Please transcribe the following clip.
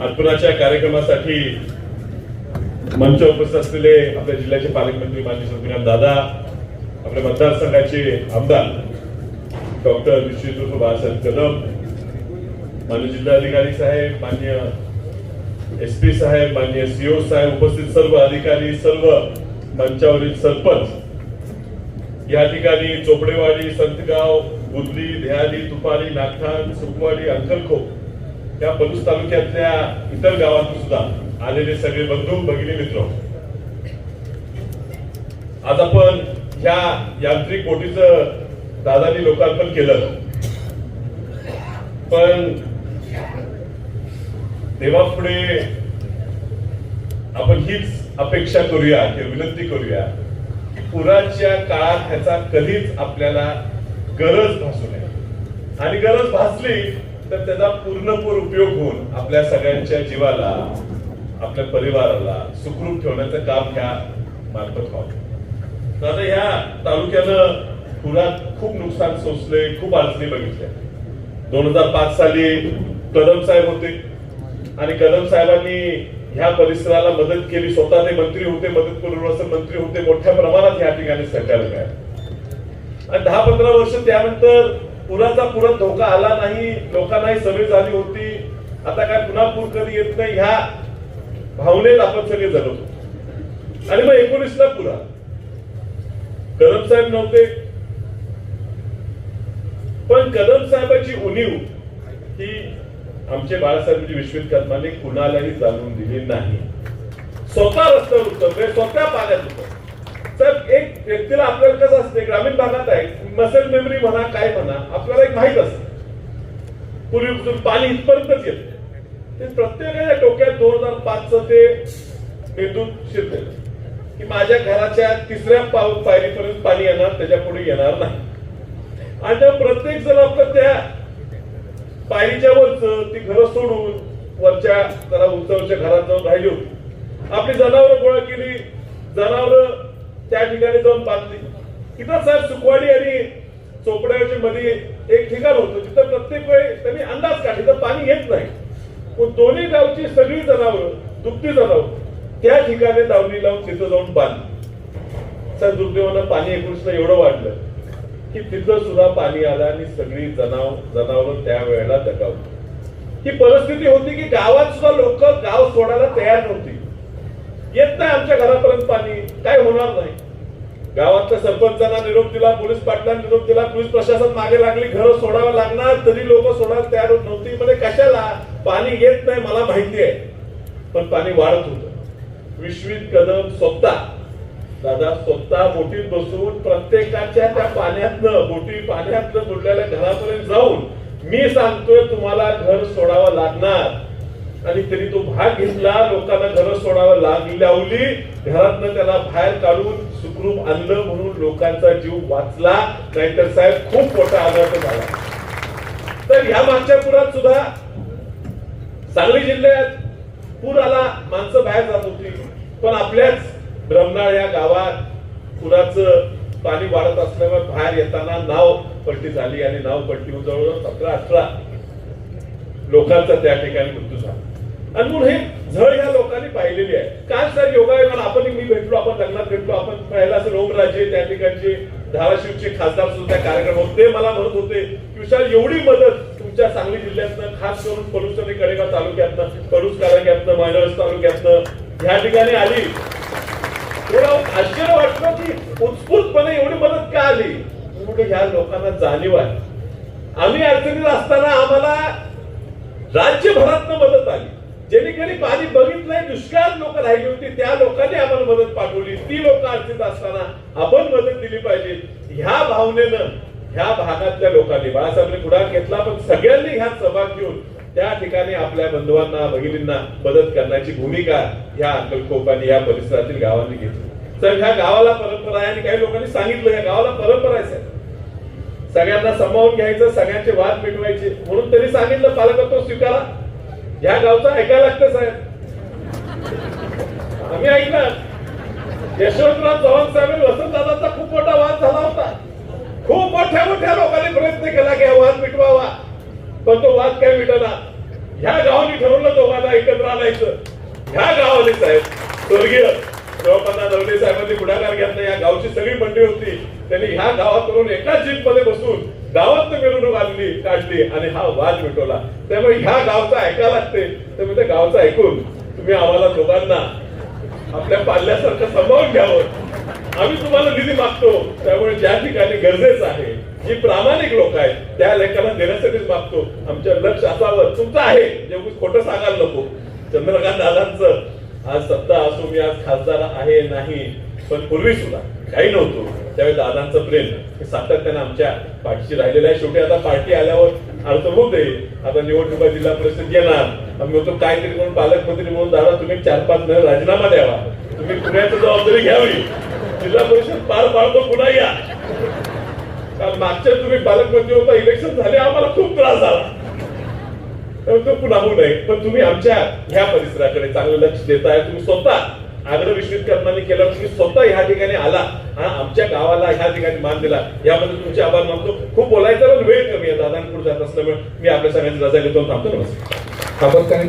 अर्पणाच्या कार्यक्रमासाठी मंच उपस्थित असलेले आपल्या जिल्ह्याचे पालकमंत्री माननीय शंकरराव दादा आपल्या मतदारसंघाचे आमदार डॉक्टर निश्चित बाळासाहेब कदम मान्य जिल्हाधिकारी साहेब मान्य एस पी साहेब मान्य सीओ साहेब उपस्थित सर्व अधिकारी सर्व मंचावरील सरपंच. या ठिकाणी चोपडेवाडी संतगाव बुदली देहाली तुपाली नागठाण सुकवाडी अंकलखोप या पलूस तालुक्यातल्या इतर गावातून सुद्धा आलेले सगळे बंधू भगिनी मित्र. आज आपण ह्या यांत्रिक बोटीचं दादानी लोकार्पण केलं. पण देवापुढे आपण हीच अपेक्षा करूया किंवा विनंती करूया की पुराच्या काळात ह्याचा कधीच आपल्याला गरज भासू नये. आणि गरज भासली तर त्याचा पूर्णपूर उपयोग होऊन आपल्या सगळ्यांच्या जीवाला आपल्या परिवाराला सुखरूप ठेवण्याचं काम ह्या मार्फत व्हावं तर आता ह्या तालुक्यानं पुरात खूप नुकसान सोसले खूप अडचणी बघितल्या. दोन हजार पाच साली कदम साहेब होते. आणि कदम साहेबांनी ह्या परिसराला मदत केली स्वतः ते मंत्री होते मदत पुनर्वसन मंत्री होते मोठ्या प्रमाणात या ठिकाणी सहकार्य आणि दहा पंधरा वर्ष त्यानंतर पुराचा पुरत धोका आला नाही लोकांनाही सवय झाली होती. आता काय पुन्हा पूर कधी येत नाही ह्या भावनेत आपण सगळे झालो आणि मग एकोणीसला पुरा. कदम साहेब नव्हते. पण कदम साहेबांची उणीव ही आमचे बाळासाहेबजी विश्वविद्यालयाने कुणालाही जाणून दिली नाही. स्वतः रस्त्यावर उतरले स्वतः पाण्यात उतरले तर एक व्यक्तीला आपल्याला कसं असते ग्रामीण भागात आहे मसल मेमरी म्हणा काय म्हणा आपल्याला एक माहीत असते. पूर्वीपासून पाणी इथपर्यंतच येत. ते प्रत्येकाच्या डोक्यात दोन हजार पाच ते मेंदूत शिरते. की माझ्या घराच्या तिसऱ्या पाव पायरीपर्यंत पाणी येणार त्याच्या पुढे येणार नाही. आणि प्रत्येक जण आपलं त्या पायरीच्या वरच ती घरं सोडून वरच्या जरा उंचावरच्या घरात जाऊन राहिली होती. आपली जनावरं गोळा केली जनावर ठिकाणी जाऊन बांधली तिथं साहेब सुखवाडी आणि चोपड्याची मध्ये एक ठिकाण होतं. तिथं प्रत्येक वेळी त्यांनी अंदाज काढले. तर पाणी येत नाही. पण दोन्ही गावची सगळी जनावरं दुभती जनावर त्या ठिकाणी दावणी लावून तिथं जाऊन बांधली. सर दुर्दैवानं पाणी एकोणीसला एवढं वाढलं की तिथं सुद्धा पाणी आलं आणि सगळी जनाव जनावर त्या वेळेला दगावली. ही परिस्थिती होती की गावात सुद्धा लोक गाव सोडायला तयार नव्हती. येत नाही आमच्या घरापर्यंत पाणी. काय होणार नाही. गावातल्या सरपंचांना निरोप दिला पोलीस पाटलांना निरोप दिला पोलीस प्रशासन मागे लागली घर सोडावं लागणार तरी लोक सोडायला तयार होत नव्हती. म्हणजे कशाला? पाणी येत नाही मला माहिती आहे. पण पाणी वाढत होतं. विश्वित कदम स्वतः. दादा स्वतः बोटीत बसून प्रत्येकाच्या त्या पाण्यातनं बोटी पाण्यातनं बुडलेल्या घरापर्यंत जाऊन मी सांगतोय तुम्हाला घर सोडावं लागणार. आणि तरी तो भाग घेतला लोकांना घर सोडावं लाग लावली घरातनं त्याला बाहेर काढून सुखरूप आणलं म्हणून लोकांचा जीव वाचला नाहीतर साहेब खूप मोठा आघात झाला. तर ह्या मागच्या पुरात सुद्धा सांगली जिल्ह्यात पूर आला माणसं बाहेर जात होती. पण आपल्याच ब्रह्मनाळ या गावात पुराचं पाणी वाढत असल्यामुळे बाहेर येताना नाव पट्टी झाली आणि नाव पट्टी जवळजवळ सतरा अठरा लोकांचा त्या ठिकाणी मृत्यू झाला. आणि म्हणून हे झळ ह्या लोकांनी पाहिलेली आहे. काल सर योगायोगाला आपण मी भेटलो आपण लग्नात भेटलो आपण पहिला असं ओमराजे त्या ठिकाणचे धाराशिवचे खासदार सुद्धा त्या कार्यक्रम होते. मला म्हणत होते की विशाल एवढी मदत तुमच्या सांगली जिल्ह्यातनं खास करून पलूस आणि कडेगाव तालुक्यातनं पलूस तालुक्यातनं मायनस तालुक्यातनं ह्या ठिकाणी आली. थोडं आश्चर्य वाटलं की उत्स्फूर्तपणे एवढी मदत का आली? म्हणजे ह्या लोकांना जाणीव आहे. आम्ही अडचणीत असताना आम्हाला राज्यभरातनं मदत आली. जेणेकरी पाणी बघितलंय दुष्काळ लोक राहिली होती त्या लोकांनी आम्हाला मदत पाठवली. ती लोक अडचणीत असताना आपण मदत दिली पाहिजे. ह्या भावनेनं ह्या भागातल्या लोकांनी बाळासाहेबांनी पुढाकार घेतला पण सगळ्यांनी ह्यात सहभाग घेऊन त्या ठिकाणी आपल्या बंधुवांना भगिनींना मदत करण्याची भूमिका ह्या अक्कलकोपाने या परिसरातील गावांनी घेतली. तर ह्या गावाला परंपरा आहे आणि काही लोकांनी सांगितलं या गावाला परंपरा आहे साहेब. सगळ्यांना समावून घ्यायचं सगळ्यांचे वाद मिटवायचे. म्हणून तरी सांगितलं पालकत्व स्वीकारा. ह्या गावचं ऐकायला लागतं साहेब. आम्ही ऐकणार. यशवंतराव चव्हाण साहेब वसंतदादांचा खूप मोठा वाद झाला होता. खूप मोठ्या मोठ्या लोकांनी प्रयत्न केला की वाद मिटवावा. पण तो वाद काय मिटला ह्या गावाने ठरवलं दोघांना एकत्र आणायचं. ह्या गावाने साहेब स्वर्गीय शिवपन्ना नवले साहेबांनी पुढाकार घेतला. या गावची सगळी मंडळी होती. त्यांनी ह्या गावात करून एकाच जीपमध्ये बसून गावात मिरवणूक आणली काढली आणि हा वाद मिटवला. त्यामुळे ह्या गावचं ऐका लागते त्यामुळे त्या गावचा ऐकून तुम्ही आम्हाला दोघांना आपल्या पाल्यासारखं सांभाळून घ्यावं. आम्ही तुम्हाला निधी मागतो. त्यामुळे ज्या ठिकाणी गरजेचं आहे जी प्रामाणिक लोक आहेत त्या लेखाला देण्यासाठीच मागतो. आमचं लक्ष असावं. तुमचं आहे. जे खोटं सांगायला नको. चंद्रकांत दादांचं आज सत्ता असो मी आज खासदार आहे नाही पण पूर्वी सुद्धा काही नव्हतो. त्यावेळी दादांचं प्रेम हे सातत्यानं आमच्या पाठीशी राहिलेलं आहे. शेवटी आता पार्टी आल्यावर अर्थ होते. आता निवडणुका जिल्हा परिषद येणार. आम्ही होतो काहीतरी म्हणून पालकमंत्री म्हणून दादा तुम्ही चार पाच न राजीनामा द्यावा. तुम्ही पुण्याची जबाबदारी घ्यावी. जिल्हा परिषद पार पाडतो पुन्हा या. मागच्या तुम्ही पालकमंत्री होता इलेक्शन झाले आम्हाला खूप त्रास झाला. तर तो पुन्हा होऊ नये. पण तुम्ही आमच्या ह्या परिसराकडे चांगलं लक्ष देताय. तुम्ही स्वतः आग्रह विश्वित केला तुम्ही स्वतः ह्या ठिकाणी आला. हा आमच्या गावाला ह्या ठिकाणी मान दिला. याबद्दल तुमचे आभार मानतो. खूप बोलायचं वेळ कमी आहे. दादांपूर जात असल्यामुळे मी आपल्या सगळ्यांनी रजा घेतो. थांबतो नमस्कार.